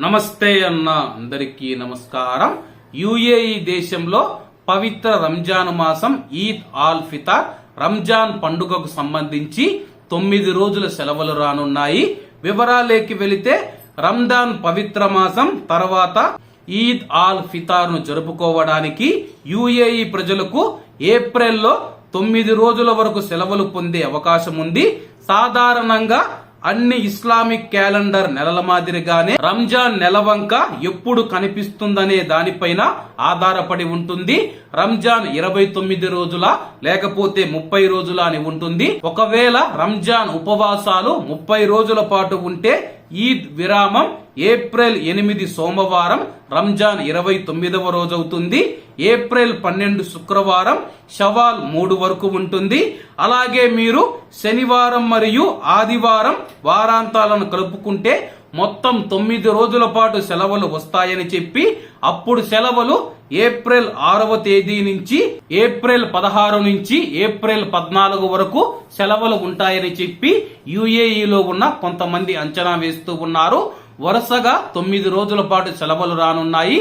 నమస్తే అన్న అందరికీ నమస్కారం. యుఏఈ దేశంలో పవిత్ర రంజాన్ మాసం ఈద్ ఆల్ ఫితార్. రంజాన్ పండుగకు సంబంధించి తొమ్మిది రోజుల సెలవులు రానున్నాయి. వివరాలేకి వెళితే రంజాన్ పవిత్ర మాసం తర్వాత ఈద్ ఆల్ ఫితార్ను జరుపుకోవడానికి యుఏఈ ప్రజలకు ఏప్రిల్లో తొమ్మిది రోజుల వరకు సెలవులు పొందే అవకాశం ఉంది. సాధారణంగా అన్ని ఇస్లామిక్ క్యాలెండర్ నెలల మాదిరిగానే రంజాన్ నెలవంక ఎప్పుడు కనిపిస్తుందనే దానిపైన ఆధారపడి ఉంటుంది. రంజాన్ ఇరవై తొమ్మిది రోజుల లేకపోతే ముప్పై రోజుల అని ఉంటుంది. ఒకవేళ రంజాన్ ఉపవాసాలు ముప్పై రోజుల పాటు ఉంటే ఈద్ విరామం ఏప్రిల్ ఎనిమిది సోమవారం రంజాన్ ఇరవై తొమ్మిదవ రోజు అవుతుంది ఏప్రిల్ పన్నెండు శుక్రవారం షవాల్ మూడు వరకు ఉంటుంది. అలాగే మీరు శనివారం మరియు ఆదివారం వారాంతాలను కలుపుకుంటే మొత్తం తొమ్మిది రోజుల పాటు సెలవులు వస్తాయని చెప్పి అప్పుడు సెలవులు ఏప్రిల్ ఆరవ తేదీ నుంచి ఏప్రిల్ పదహారు నుంచి ఏప్రిల్ పద్నాలుగు వరకు సెలవులు ఉంటాయని చెప్పి యుఏఈలో ఉన్న కొంతమంది అంచనా వేస్తూ ఉన్నారు. వరుసగా తొమ్మిది రోజుల పాటు సెలవులు రానున్నాయి.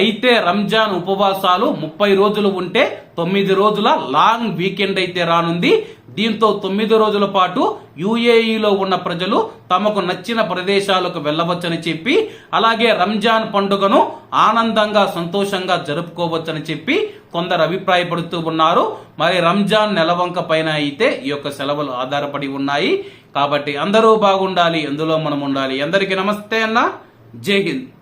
అయితే రంజాన్ ఉపవాసాలు ముప్పై రోజులు ఉంటే తొమ్మిది రోజుల లాంగ్ వీకెండ్ అయితే రానుంది. దీంతో తొమ్మిది రోజుల పాటు యుఏఈలో ఉన్న ప్రజలు తమకు నచ్చిన ప్రదేశాలకు వెళ్ళవచ్చని చెప్పి అలాగే రంజాన్ పండుగను ఆనందంగా సంతోషంగా జరుపుకోవచ్చని చెప్పి కొందరు అభిప్రాయపడుతూ ఉన్నారు. మరి రంజాన్ నెలవంక పైన అయితే ఈ యొక్క సెలవులు ఆధారపడి ఉన్నాయి. కాబట్టి అందరూ బాగుండాలి అందులో మనం ఉండాలి. అందరికీ నమస్తే అన్న. జై హింద్.